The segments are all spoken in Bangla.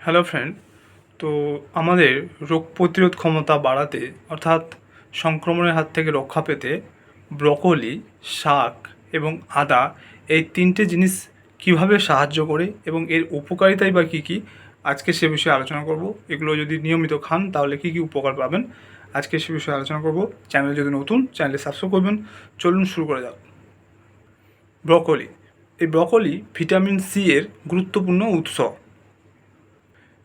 হ্যালো ফ্রেন্ড তো আমাদের রোগ প্রতিরোধ ক্ষমতা বাড়াতে, অর্থাৎ সংক্রমণের হাত থেকে রক্ষা পেতে ব্রকলি শাক এবং আদা এই তিনটে জিনিস কীভাবে সাহায্য করে এবং এর উপকারিতাই বা কী কী, আজকে সে বিষয়ে আলোচনা করব। এগুলো যদি নিয়মিত খান, তাহলে কী কী উপকার পাবেন, আজকে সে বিষয়ে আলোচনা করব। চ্যানেল যদি নতুন চ্যানেলে সাবস্ক্রাইব করবেন। চলুন শুরু করা যাক। ব্রকলি এই ব্রকলি ভিটামিন সি এর গুরুত্বপূর্ণ উৎস।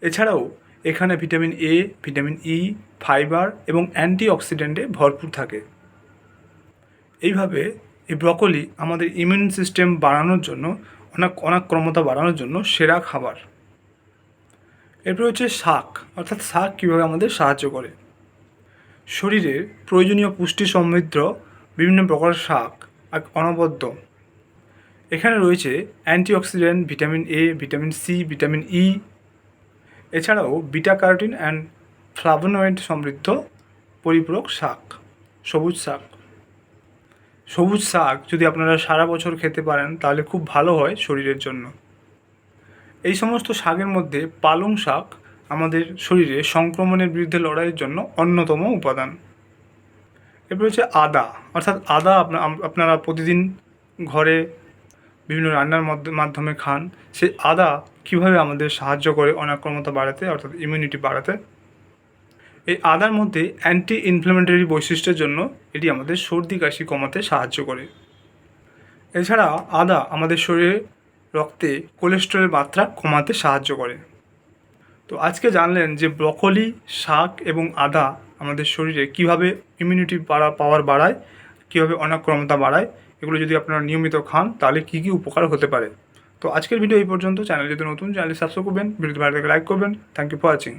এছাড়াও এখানে vitamin A vitamin E fibre এবং অ্যান্টিঅক্সিডেন্টে ভরপুর থাকে। এইভাবে এই ব্রকলি আমাদের ইমিউন সিস্টেম বাড়ানোর জন্য, অনেক অনেক ক্ষমতা বাড়ানোর জন্য সেরা খাবার। এরপর হচ্ছে শাক, অর্থাৎ শাক কীভাবে আমাদের সাহায্য করে। শরীরের প্রয়োজনীয় পুষ্টি সমৃদ্ধ বিভিন্ন প্রকার শাক এক অনবদ্য। এখানে রয়েছে antioxidant, vitamin A vitamin C vitamin E এছাড়াও বিটা ক্যারোটিন অ্যান্ড ফ্লাভোনয়েড সমৃদ্ধ পরিপূরক শাক, সবুজ শাক। সবুজ শাক যদি আপনারা সারা বছর খেতে পারেন, তাহলে খুব ভালো হয় শরীরের জন্য। এই সমস্ত শাকের মধ্যে পালং শাক আমাদের শরীরে সংক্রমণের বিরুদ্ধে লড়াইয়ের জন্য অন্যতম উপাদান। এরপর হচ্ছে আদা, অর্থাৎ আদা আপনা, আপনারা প্রতিদিন ঘরে বিভিন্ন রান্নার মাধ্যমে খান সেই আদা কীভাবে আমাদের সাহায্য করে অনাক্রমতা বাড়াতে, অর্থাৎ ইমিউনিটি বাড়াতে? এই আদার মধ্যে অ্যান্টি ইনফ্লামেটরি বৈশিষ্ট্যের জন্য এটি আমাদের সর্দি কাশি কমাতে সাহায্য করে। এছাড়া আদা আমাদের শরীরে রক্তে কোলেস্টেরলের মাত্রা কমাতে সাহায্য করে। তো আজকে জানলেন যে ব্রকলি শাক এবং আদা আমাদের শরীরে কীভাবে ইমিউনিটি বাড়া পাওয়ার বাড়ায় কীভাবে অনাক্রমতা বাড়ায়, এগুলো যদি আপনারা নিয়মিত খান, তাহলে কী কী উপকার হতে পারে? তো আজকের ভিডিও এই পর্যন্ত। চ্যানেল যদি নতুন চ্যানেলে সাবস্ক্রাইব করবেন ভিডিওটি ভালো লাইক করবেন। Thank you for watching